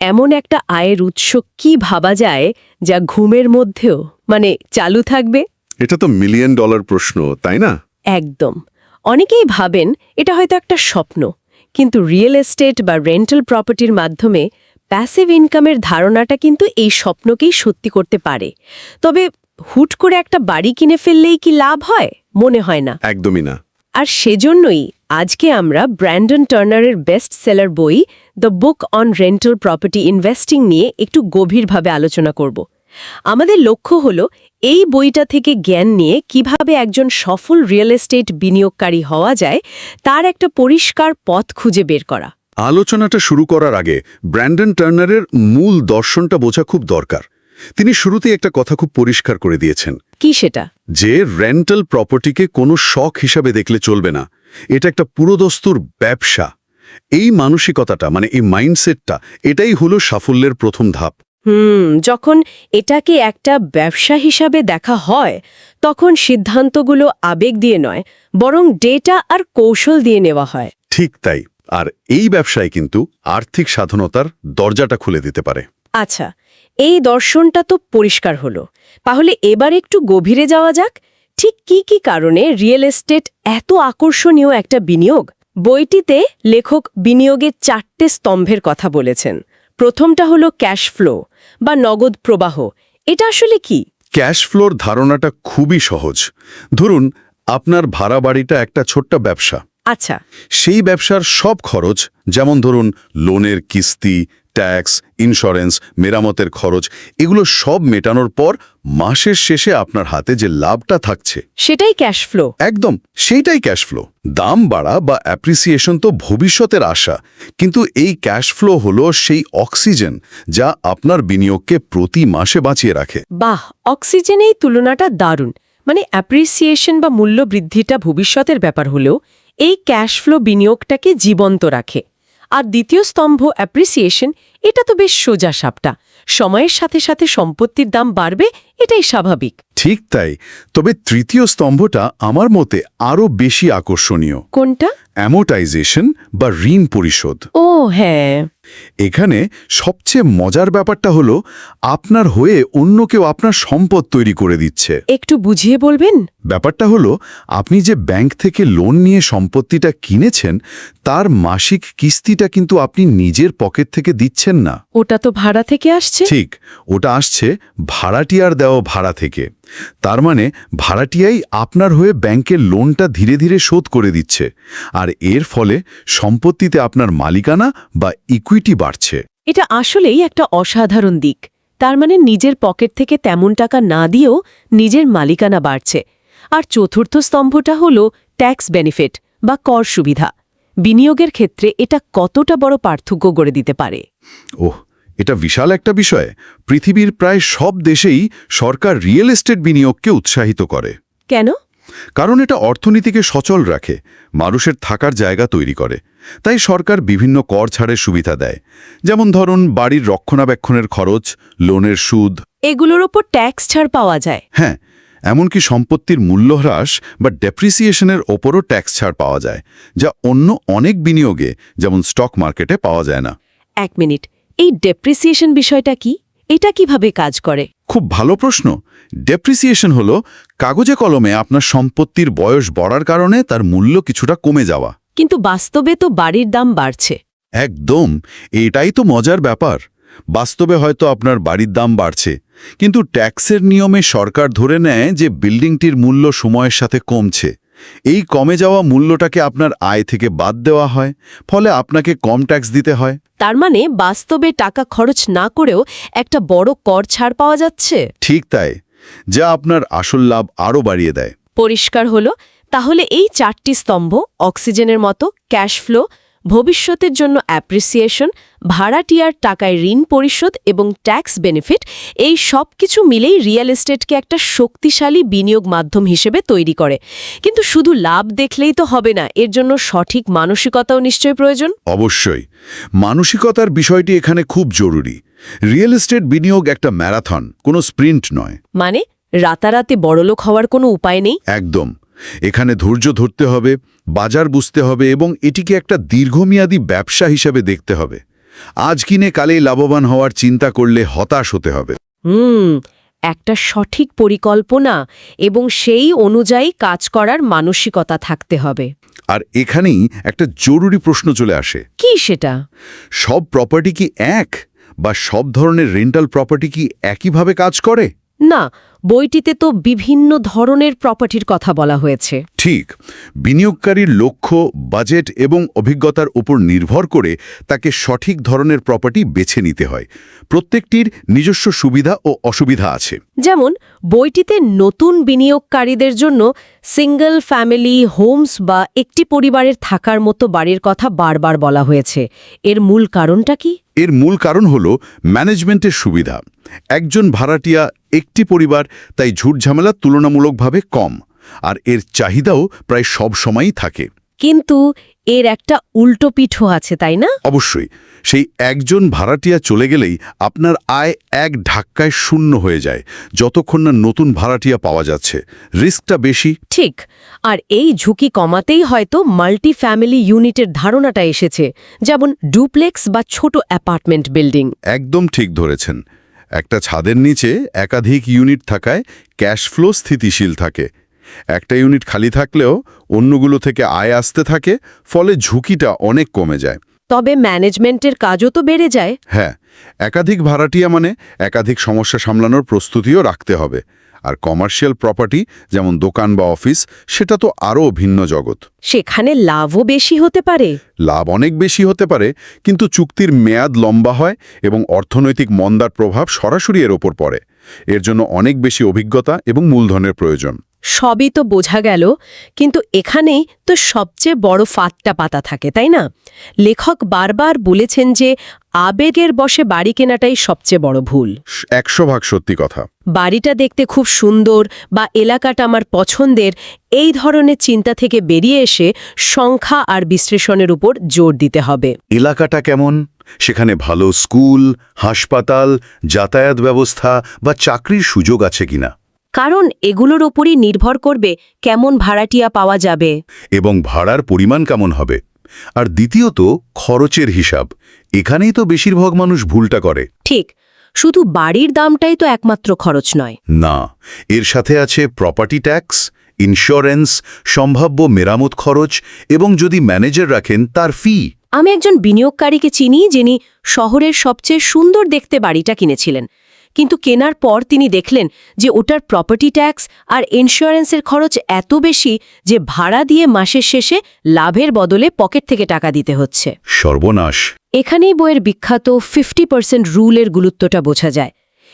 এমন একটা আয়ের উৎস কি ভাবা যায় যা ঘুমের মধ্যেও মানে চালু থাকবে? এটা তো মিলিয়ন ডলার প্রশ্ন তাই না? একদম। অনেকেই ভাবেন এটা হয়তো একটা স্বপ্ন কিন্তু রিয়েল এস্টেট বা রেন্টাল প্রপার্টির মাধ্যমে প্যাসিভ ইনকামের ধারণাটা কিন্তু এই স্বপ্নকেই সত্যি করতে পারে। তবে হুট করে একটা বাড়ি কিনে ফেললেই কি লাভ হয়? মনে হয় না। একদমই না। আর সেজন্যই আজকে আমরা ব্র্যান্ডন টার্নারের বেস্ট সেলার বই the book on rental property investing নিয়ে একটু গভীরভাবে আলোচনা করব। আমাদের লক্ষ্য হল এই বইটা থেকে জ্ঞান নিয়ে কীভাবে একজন সফল রিয়েল এস্টেট বিনিয়োগকারী হওয়া যায় তার একটা পরিষ্কার পথ খুঁজে বের করা। আলোচনাটা শুরু করার আগে ব্র্যান্ডন টার্নারের মূল দর্শনটা বোঝা খুব দরকার। তিনি শুরুতেই একটা কথা খুব পরিষ্কার করে দিয়েছেন। কি সেটা? যে রেন্টাল প্রপার্টিকে কোনো শখ হিসাবে দেখলে চলবে না। এটা একটা পুরোদস্তুর ব্যবসা। এই মানসিকতাটা মানে এই মাইন্ডসেটটা এটাই হলো সাফল্যের প্রথম ধাপ। হুম যখন এটাকে একটা ব্যবসা হিসাবে দেখা হয় তখন সিদ্ধান্তগুলো আবেগ দিয়ে নয় বরং ডেটা আর কৌশল দিয়ে নেওয়া হয়। ঠিক তাই। আর এই ব্যবসায় কিন্তু আর্থিক সাধনতার দরজাটা খুলে দিতে পারে। আচ্ছা এই দর্শনটা তো পরিষ্কার হলো। তাহলে এবার একটু গভীরে যাওয়া যাক। ঠিক কি কি কারণে রিয়েল এস্টেট এত আকর্ষণীয় একটা বিনিয়োগ? বইটিতে লেখক বিনিয়োগের চারটে স্তম্ভের কথা বলেছেন। প্রথমটা হলো ক্যাশ ফ্লো বা নগদ প্রবাহ। এটা আসলে কি? ক্যাশ ফ্লোর ধারণাটা খুবই সহজ। ধরুন আপনার ভাড়া বাড়িটা একটা ছোট্ট ব্যবসা। আচ্ছা। সেই ব্যবসার সব খরচ যেমন ধরুন লোনের কিস্তি ট্যাক্স ইন্স্যুরেন্স মেরামতের খরচ এগুলো সব মেটানোর পর মাসের শেষে আপনার হাতে যে লাভটা থাকছে। সেটাই ক্যাশ ফ্লো একদম সেইটাই ক্যাশ ফ্লো দাম বাড়া বা অ্যাপ্রিসিয়েশন তো ভবিষ্যতের আশা কিন্তু এই ক্যাশ ফ্লো হলো সেই অক্সিজেন যা আপনার বিনিয়োগকে প্রতি মাসে বাঁচিয়ে রাখে। বাহ অক্সিজেন এই তুলনাটা দারুণ। মানে অ্যাপ্রিসিয়েশন বা মূল্য বৃদ্ধিটা ভবিষ্যতের ব্যাপার হলেও এই ক্যাশ ফ্লো বিনিয়োগটাকে জীবন্ত রাখে। আর দ্বিতীয় স্তম্ভ অ্যাপ্রিসিয়েশন এটা তো বেশ সোজা সাপটা। সময়ের সাথে সাথে সম্পত্তির দাম বাড়বে এটাই স্বাভাবিক। ঠিক তাই। তবে তৃতীয় স্তম্ভটা আমার মতে আরও বেশি আকর্ষণীয়। কোনটা? অ্যামোটাইজেশন বা ঋণ পরিশোধ। ও হ্যাঁ। এখানে সবচেয়ে মজার ব্যাপারটা হলো আপনার হয়ে অন্য কেউ আপনার সম্পদ তৈরি করে দিচ্ছে। একটু বুঝিয়ে বলবেন? ব্যাপারটা হলো আপনি যে ব্যাংক থেকে লোন নিয়ে সম্পত্তিটা কিনেছেন তার মাসিক কিস্তিটা কিন্তু আপনি নিজের পকেট থেকে দিচ্ছেন না। ওটা তো ভাড়া থেকে আসছে। ঠিক ওটা আসছে ভাড়াটিয়ার দেওয়া ভাড়া থেকে। তার মানে ভাড়াটিয়াই আপনার হয়ে ব্যাংকের লোনটা ধীরে ধীরে শোধ করে দিচ্ছে। আর এর ফলে সম্পত্তিতে আপনার মালিকানা বা ইকুইটি বাড়ছে। এটা আসলেই একটা অসাধারণ দিক। তার মানে নিজের পকেট থেকে তেমন টাকা না দিয়েও নিজের মালিকানা বাড়ছে। আর চতুর্থ স্তম্ভটা হল ট্যাক্স বেনিফিট বা কর সুবিধা। বিনিয়োগের ক্ষেত্রে এটা কতটা বড় পার্থক্য গড়ে দিতে পারে? ওহ এটা বিশাল একটা বিষয়। পৃথিবীর প্রায় সব দেশেই সরকার রিয়েল এস্টেট বিনিয়োগকে উৎসাহিত করে। কেন? কারণ এটা অর্থনীতিকে সচল রাখে মানুষের থাকার জায়গা তৈরি করে। তাই সরকার বিভিন্ন কর ছাড়ের সুবিধা দেয়। যেমন ধরুন বাড়ির রক্ষণাবেক্ষণের খরচ লোনের সুদ। এগুলোর ওপর ট্যাক্স ছাড় পাওয়া যায়। হ্যাঁ এমনকি সম্পত্তির মূল্য হ্রাস বা ডেপ্রিসিয়েশনের ওপরও ট্যাক্স ছাড় পাওয়া যায় যা অন্য অনেক বিনিয়োগে যেমন স্টক মার্কেটে পাওয়া যায় না। এক মিনিট এই ডেপ্রিসিয়েশন বিষয়টা কি? এটা কীভাবে কাজ করে? খুব ভালো প্রশ্ন। ডেপ্রিসিয়েশন হলো কাগজে কলমে আপনার সম্পত্তির বয়স বাড়ার কারণে তার মূল্য কিছুটা কমে যাওয়া। কিন্তু বাস্তবে তো বাড়ির দাম বাড়ছে। একদম এটাই তো মজার ব্যাপার। বাস্তবে হয়তো আপনার বাড়ির দাম বাড়ছে কিন্তু ট্যাক্সের নিয়মে সরকার ধরে নেয় যে বিল্ডিংটির মূল্য সময়ের সাথে কমছে। এই কমে যাওয়া মূল্যটাকে আপনার আয় থেকে বাদ দেওয়া হয় ফলে আপনাকে কম ট্যাক্স দিতে হয়। তার মানে বাস্তবে টাকা খরচ না করেও একটা বড় কর ছাড় পাওয়া যাচ্ছে? ঠিক তাই। যা আপনার আসল লাভ আরও বাড়িয়ে দেয়। পরিষ্কার হলো তাহলে এই চারটি স্তম্ভ অক্সিজেনের মতো ক্যাশ ফ্লো ভবিষ্যতের জন্য অ্যাপ্রিসিয়েশন ভাড়াটিয়ার টাকায় ঋণ পরিশোধ এবং ট্যাক্স বেনিফিট এই সব কিছু মিলেই রিয়েল এস্টেটকে একটা শক্তিশালী বিনিয়োগ মাধ্যম হিসেবে তৈরি করে। কিন্তু শুধু লাভ দেখলেই তো হবে না এর জন্য সঠিক মানসিকতাও নিশ্চয় প্রয়োজন। অবশ্যই। মানসিকতার বিষয়টি এখানে খুব জরুরি। রিয়েল এস্টেট বিনিয়োগ একটা ম্যারাথন কোনো স্প্রিন্ট নয়। মানে রাতারাতে বড়লোক হওয়ার কোনো উপায় নেই? একদম। এখানে ধৈর্য ধরতে হবে বাজার বুঝতে হবে এবং এটিকে একটা দীর্ঘমেয়াদী ব্যবসা হিসেবে দেখতে হবে। আজ কিনে কালেই লাভবান হওয়ার চিন্তা করলে হতাশ হতে হবে। হুম একটা সঠিক পরিকল্পনা এবং সেই অনুযায়ী কাজ করার মানসিকতা থাকতে হবে। আর এখানেই একটা জরুরি প্রশ্ন চলে আসে। কি সেটা? সব প্রপার্টি কি এক? বা সব ধরনের রেন্টাল প্রপার্টি কি একইভাবে কাজ করে? না বইটিতে তো বিভিন্ন ধরনের প্রপার্টির কথা বলা হয়েছে। ঠিক বিনিয়োগকারীর লক্ষ্য বাজেট এবং অভিজ্ঞতার উপর নির্ভর করে তাকে সঠিক ধরনের প্রপার্টি বেছে নিতে হয়। প্রত্যেকটির নিজস্ব সুবিধা ও অসুবিধা আছে। যেমন বইটিতে নতুন বিনিয়োগকারীদের জন্য সিঙ্গল ফ্যামিলি হোমস বা একটি পরিবারের থাকার মতো বাড়ির কথা বারবার বলা হয়েছে। এর মূল কারণটা কি? এর মূল কারণ হল ম্যানেজমেন্টের সুবিধা। একজন ভাড়াটিয়া একটি পরিবার তাই ঝুটঝামেলা তুলনামূলকভাবে কম। আর এর চাহিদাও প্রায় সব সময়ই থাকে। কিন্তু এর একটা উল্টো পিঠও আছে তাই না? অবশ্যই। সেই একজন ভাড়াটিয়া চলে গেলেই আপনার আয় এক ধাক্কায় শূন্য হয়ে যায় যতক্ষণ না নতুন ভাড়াটিয়া পাওয়া যাচ্ছে। রিস্কটা বেশি। ঠিক। আর এই ঝুঁকি কমাতেই হয়তো মাল্টি ফ্যামিলি ইউনিটের ধারণাটা এসেছে যেমন ডুপ্লেক্স বা ছোট অ্যাপার্টমেন্ট বিল্ডিং। একদম ঠিক ধরেছেন। একটা ছাদের নিচে একাধিক ইউনিট থাকায় ক্যাশ ফ্লো স্থিতিশীল থাকে। একটা ইউনিট খালি থাকলেও অন্যগুলো থেকে আয় আসতে থাকে ফলে ঝুঁকিটা অনেক কমে যায়। তবে ম্যানেজমেন্টের কাজও তো বেড়ে যায়। হ্যাঁ একাধিক ভাড়াটিয়া মানে একাধিক সমস্যা সামলানোর প্রস্তুতিও রাখতে হবে। আর কমার্শিয়াল প্রপার্টি যেমন দোকান বা অফিস সেটা তো আরও ভিন্ন জগৎ। সেখানে লাভও বেশি হতে পারে। লাভ অনেক বেশি হতে পারে কিন্তু চুক্তির মেয়াদ লম্বা হয় এবং অর্থনৈতিক মন্দার প্রভাব সরাসরি এর ওপর পড়ে। এর জন্য অনেক বেশি অভিজ্ঞতা এবং মূলধনের প্রয়োজন। সবই তো বোঝা গেল কিন্তু এখানেই তো সবচেয়ে বড় ফাঁদটা পাতা থাকে তাই না? লেখক বারবার বলেছেন যে আবেগের বসে বাড়ি কেনাটাই সবচেয়ে বড় ভুল। একশো ভাগ সত্যি কথা। বাড়িটা দেখতে খুব সুন্দর বা এলাকাটা আমার পছন্দের এই ধরনের চিন্তা থেকে বেরিয়ে এসে সংখ্যা আর বিশ্লেষণের উপর জোর দিতে হবে। এলাকাটা কেমন? সেখানে ভালো স্কুল হাসপাতাল যাতায়াত ব্যবস্থা বা চাকরির সুযোগ আছে কিনা? কারণ এগুলোর ওপরই নির্ভর করবে কেমন ভাড়াটিয়া পাওয়া যাবে। এবং ভাড়ার পরিমাণ কেমন হবে। আর দ্বিতীয়ত খরচের হিসাব। এখানেই তো বেশিরভাগ মানুষ ভুলটা করে। ঠিক শুধু বাড়ির দামটাই তো একমাত্র খরচ নয়। না এর সাথে আছে প্রপার্টি ট্যাক্স ইন্স্যুরেন্স সম্ভাব্য মেরামত খরচ এবং যদি ম্যানেজার রাখেন তার ফি আমি একজন বিনিয়োগকারীকে চিনি যিনি শহরের সবচেয়ে সুন্দর দেখতে বাড়িটা কিনেছিলেন। কিন্তু কেনার পর তিনি দেখলেন যে ওটার প্রপার্টি ট্যাক্স আর ইন্স্যুরেন্সের খরচ এত বেশি যে ভাড়া দিয়ে মাসের শেষে লাভের বদলে পকেট থেকে টাকা দিতে হচ্ছে। সর্বনাশ। এখানেই বইয়ের বিখ্যাত ফিফটি পার্সেন্ট রুলের গুরুত্বটা বোঝা যায়।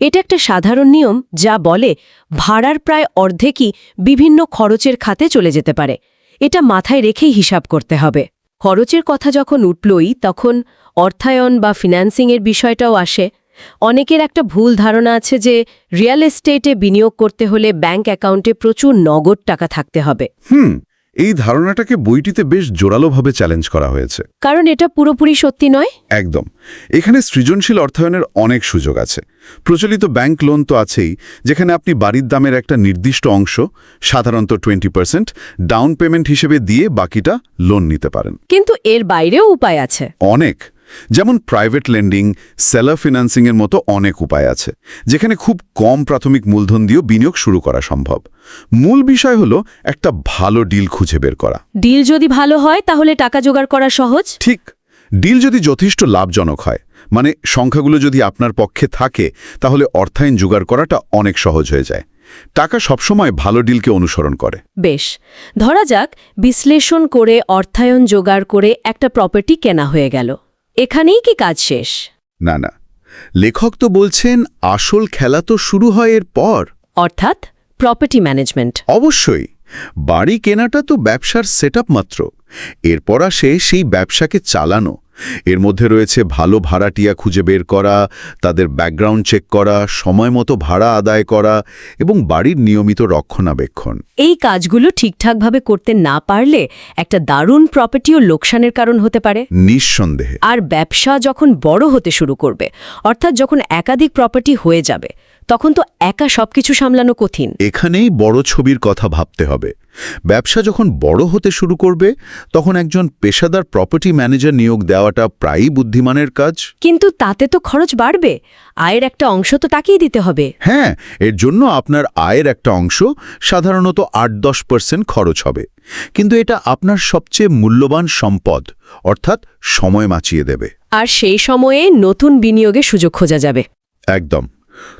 এটা একটা সাধারণ নিয়ম যা বলে ভাড়ার প্রায় অর্ধেকই বিভিন্ন খরচের খাতে চলে যেতে পারে। এটা মাথায় রেখেই হিসাব করতে হবে। খরচের কথা যখন উঠলই তখন অর্থায়ন বা ফিন্যান্সিংয়ের বিষয়টাও আসে। অনেকের একটা ভুল ধারণা আছে যে রিয়েল এস্টেটে বিনিয়োগ করতে হলে ব্যাংক অ্যাকাউন্টে প্রচুর নগদ টাকা থাকতে হবে। হুম এই ধারণাটাকে বইটিতে বেশ জোরালোভাবে চ্যালেঞ্জ করা হয়েছে। কারণ এটা পুরোপুরি সত্যি নয়। একদম। এখানে সৃজনশীল অর্থায়নের অনেক সুযোগ আছে। প্রচলিত ব্যাংক লোন তো আছেই যেখানে আপনি বাড়ির দামের একটা নির্দিষ্ট অংশ সাধারণত টোয়েন্টি পার্সেন্ট ডাউন পেমেন্ট হিসেবে দিয়ে বাকিটা লোন নিতে পারেন। কিন্তু এর বাইরেও উপায় আছে। অনেক। যেমন প্রাইভেট লেন্ডিং সেলার ফিন্যান্সিংয়ের মতো অনেক উপায় আছে যেখানে খুব কম প্রাথমিক মূলধন দিয়েও বিনিয়োগ শুরু করা সম্ভব। মূল বিষয় হলো একটা ভালো ডিল খুঁজে বের করা। ডিল যদি ভালো হয় তাহলে টাকা জোগাড় করা সহজ? ঠিক। ডিল যদি যথেষ্ট লাভজনক হয় মানে সংখ্যাগুলো যদি আপনার পক্ষে থাকে তাহলে অর্থায়ন জোগাড় করাটা অনেক সহজ হয়ে যায়। টাকা সবসময় ভালো ডিলকে অনুসরণ করে। বেশ। ধরা যাক বিশ্লেষণ করে অর্থায়ন জোগাড় করে একটা প্রপার্টি কেনা হয়ে গেল। এখানেই কি কাজ শেষ? না না। লেখক তো বলছেন আসল খেলা তো শুরু হয় এর পর। অর্থাৎ প্রপার্টি ম্যানেজমেন্ট অবশ্যই। বাড়ি কেনাটা তো ব্যবসার সেট মাত্র। এরপর আসে সেই ব্যবসাকে চালানো। এর মধ্যে রয়েছে ভালো ভাড়াটিয়া খুঁজে বের করা তাদের ব্যাকগ্রাউন্ড চেক করা সময় মতো ভাড়া আদায় করা এবং বাড়ির নিয়মিত রক্ষণাবেক্ষণ। এই কাজগুলো ঠিকঠাকভাবে করতে না পারলে একটা দারুণ প্রপার্টিও লোকসানের কারণ হতে পারে। নিঃসন্দেহে। আর ব্যবসা যখন বড় হতে শুরু করবে অর্থাৎ যখন একাধিক প্রপার্টি হয়ে যাবে তখন তো একা সবকিছু সামলানো কঠিন। এখানেই বড় ছবির কথা ভাবতে হবে। ব্যবসা যখন বড় হতে শুরু করবে তখন একজন পেশাদার প্রপার্টি ম্যানেজার নিয়োগ দেওয়াটা প্রায়ই বুদ্ধিমানের কাজ। কিন্তু তাতে তো খরচ বাড়বে। আয়ের একটা অংশ তো তাকেই দিতে হবে। হ্যাঁ এর জন্য আপনার আয়ের একটা অংশ সাধারণত আট দশ পার্সেন্ট খরচ হবে। কিন্তু এটা আপনার সবচেয়ে মূল্যবান সম্পদ অর্থাৎ সময় বাঁচিয়ে দেবে। আর সেই সময়ে নতুন বিনিয়োগের সুযোগ খোঁজা যাবে। একদম।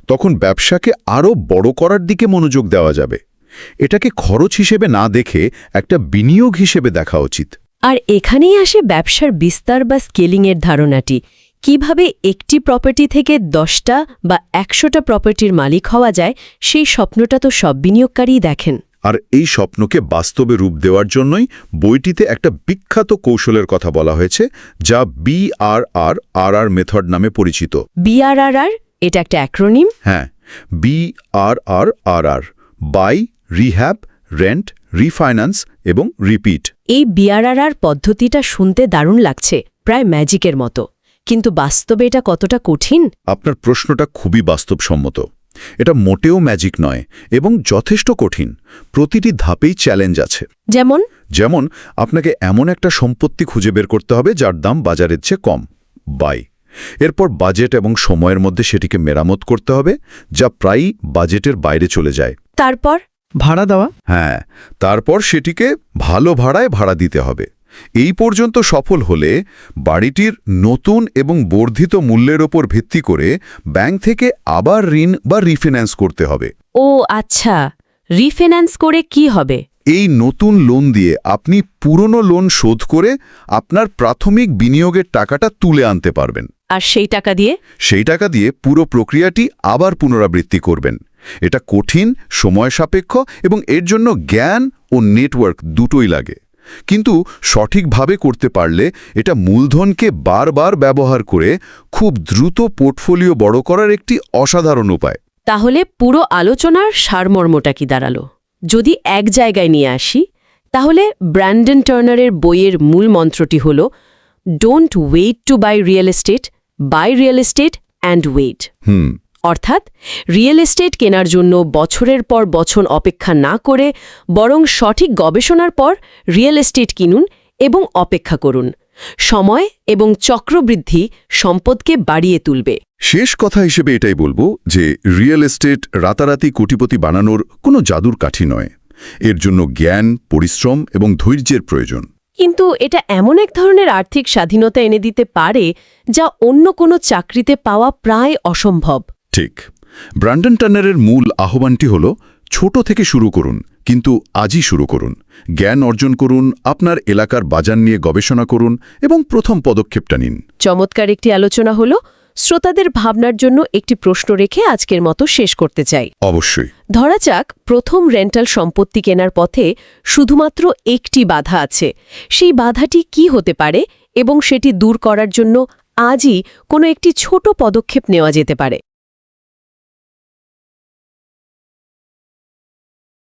তখন ব্যবসাকে আরও বড় করার দিকে মনোযোগ দেওয়া যাবে। এটাকে খরচ হিসেবে না দেখে একটা বিনিয়োগ হিসেবে দেখা উচিত। আর এখানেই আসে ব্যবসার বিস্তার বা স্কেলিংয়ের ধারণাটি। কীভাবে একটি প্রপার্টি থেকে দশটা বা একশোটা প্রপার্টির মালিক হওয়া যায় সেই স্বপ্নটা তো সব বিনিয়োগকারীই দেখেন। আর এই স্বপ্নকে বাস্তবে রূপ দেওয়ার জন্যই বইটিতে একটা বিখ্যাত কৌশলের কথা বলা হয়েছে যা বিআরআর আর আর মেথড নামে পরিচিত। বিআরআরআর এটা একটা অ্যাক্রোনিম হ্যাঁ BRR R R buy rehab rent refinance এবং রিপিট এই বিআরআরআর পদ্ধতিটা শুনতে দারুণ লাগছে প্রায় ম্যাজিকের মতো। কিন্তু বাস্তবে এটা কতটা কঠিন? আপনার প্রশ্নটা খুবই বাস্তবসম্মত। এটা মোটেও ম্যাজিক নয় এবং যথেষ্ট কঠিন। প্রতিটি ধাপেই চ্যালেঞ্জ আছে। যেমন? যেমন আপনাকে এমন একটা সম্পত্তি খুঁজে বের করতে হবে যার দাম বাজারের চেয়ে কম। বাই এরপর বাজেট এবং সময়ের মধ্যে সেটিকে মেরামত করতে হবে যা প্রায়ই বাজেটের বাইরে চলে যায়। তারপর? ভাড়া দেওয়া? হ্যাঁ তারপর সেটিকে ভালো ভাড়ায় ভাড়া দিতে হবে। এই পর্যন্ত সফল হলে বাড়িটির নতুন এবং বর্ধিত মূল্যের ওপর ভিত্তি করে ব্যাংক থেকে আবার ঋণ বা রিফিন্যান্স করতে হবে। ও আচ্ছা। রিফিন্যান্স করে কি হবে? এই নতুন লোন দিয়ে আপনি পুরনো লোন শোধ করে আপনার প্রাথমিক বিনিয়োগের টাকাটা তুলে আনতে পারবেন। আর সেই টাকা দিয়ে? সেই টাকা দিয়ে পুরো প্রক্রিয়াটি আবার পুনরাবৃত্তি করবেন। এটা কঠিন সময় সাপেক্ষ এবং এর জন্য জ্ঞান ও নেটওয়ার্ক দুটোই লাগে। কিন্তু সঠিকভাবে করতে পারলে এটা মূলধনকে বারবার ব্যবহার করে খুব দ্রুত পোর্টফোলিও বড় করার একটি অসাধারণ উপায়। তাহলে পুরো আলোচনার সারমর্মটা কি দাঁড়াল? যদি এক জায়গায় নিয়ে আসি তাহলে ব্র্যান্ডন টার্নারের বইয়ের মূল মন্ত্রটি হল don't wait to buy real estate buy real estate and wait hmm অর্থাৎ রিয়েল এস্টেট কেনার জন্য বছরের পর বছর অপেক্ষা না করে বরং সঠিক গবেষণার পর রিয়েল এস্টেট কিনুন এবং অপেক্ষা করুন। সময় এবং চক্রবৃদ্ধি সম্পদকে বাড়িয়ে তুলবে। শেষ কথা হিসেবে এটাই বলব যে রিয়েল এস্টেট রাতারাতি কোটিপতি বানানোর কোনো জাদুর কাঠি নয়। এর জন্য জ্ঞান পরিশ্রম এবং ধৈর্যের প্রয়োজন। কিন্তু এটা এমন এক ধরনের আর্থিক স্বাধীনতা এনে দিতে পারে যা অন্য কোনো চাকরিতে পাওয়া প্রায় অসম্ভব। ঠিক। ব্র্যান্ডন টার্নারের মূল আহ্বানটি হল ছোট থেকে শুরু করুন কিন্তু আজই শুরু করুন। জ্ঞান অর্জন করুন আপনার এলাকার বাজার নিয়ে গবেষণা করুন এবং প্রথম পদক্ষেপটা নিন। চমৎকার একটি আলোচনা হল শ্রোতাদের ভাবনার জন্য একটি প্রশ্ন রেখে আজকের মতো শেষ করতে চাই। অবশ্যই। ধরা যাক প্রথম রেন্টাল সম্পত্তি কেনার পথে শুধুমাত্র একটি বাধা আছে। সেই বাধাটি কি হতে পারে এবং সেটি দূর করার জন্য আজই কোনো একটি ছোট পদক্ষেপ নেওয়া যেতে পারে?